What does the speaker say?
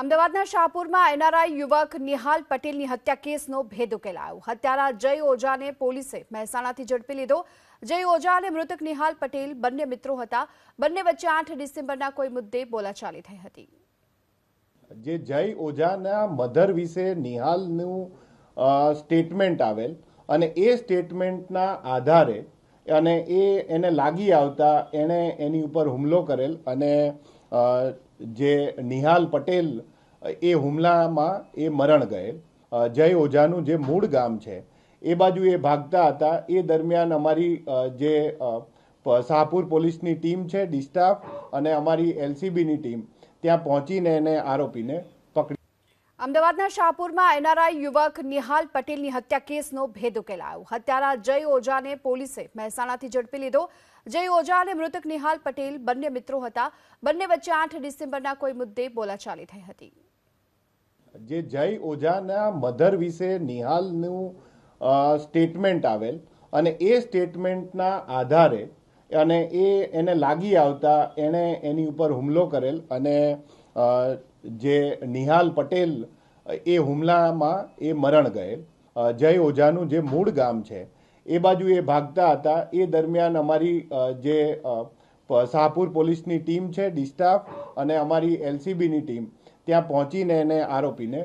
અમદાવાદના શાહપુરમાં એનઆરઆઈ યુવક નિહાલ પટેલની હત્યા કેસનો ભેદ ઉકેલાયો. હત્યારા જય ઓઝાને પોલીસે મહેસાણાથી ઝડપી લીધો. જય ઓઝા અને મૃતક નિહાલ પટેલ બંને મિત્રો હતા. બંને વચ્ચે આઠ ડિસેમ્બરના કોઈ મુદ્દે બોલાચાલી થઈ હતી. જે જય ઓઝાના મધર વિશે નિહાલનું સ્ટેટમેન્ટ આવેલ અને એ સ્ટેટમેન્ટના આધારે અને એ એને લાગી આવતા એણે એની ઉપર હુમલો કરેલ અને જે નિહાલ પટેલ, એ હુમલામાં એ મરણ ગયેલ. જય ઓઝાનું જે મૂળ ગામ છે, એ બાજુ એ ભાગતા હતા. એ દરમિયાન અમારી જે શાહપુર પોલીસની ટીમ છે ડિસ્ટાફ અને અમારી એલસીબીની ટીમ, ત્યાં પહોંચીને એને આરોપીને અમદાવાદના શાહપુરમાં એનઆરઆઈ યુવક નિહાલ પટેલની હત્યા કેસનો ભેદ ઉકેલાયો. હત્યારા જય ઓઝાને પોલીસે મહેસાણાથી ઝડપી લીધો. જય ઓઝા અને મૃતક નિહાલ પટેલ બંને મિત્રો હતા. બંને વચ્ચે આઠ ડિસેમ્બરના કોઈ મુદ્દે બોલાચાલી થઈ હતી. જે જય ઓઝાના મધર વિશે નિહાલનું સ્ટેટમેન્ટ આવેલ અને એ સ્ટેટમેન્ટના આધારે અને એ એને લાગી આવતા એણે એની ઉપર હુમલો કરેલ અને જે નિહાલ પટેલ એ હુમલામાં એ મરણ ગયેલ. જય ઓઝાનું જે મૂળ ગામ છે, એ બાજુ એ ભાગતા હતા. એ દરમિયાન અમારી જે શાહપુર પોલીસની ટીમ છે ડિસ્ટાફ અને અમારી એલસીબીની ટીમ, ત્યાં પહોંચીને એને આરોપીને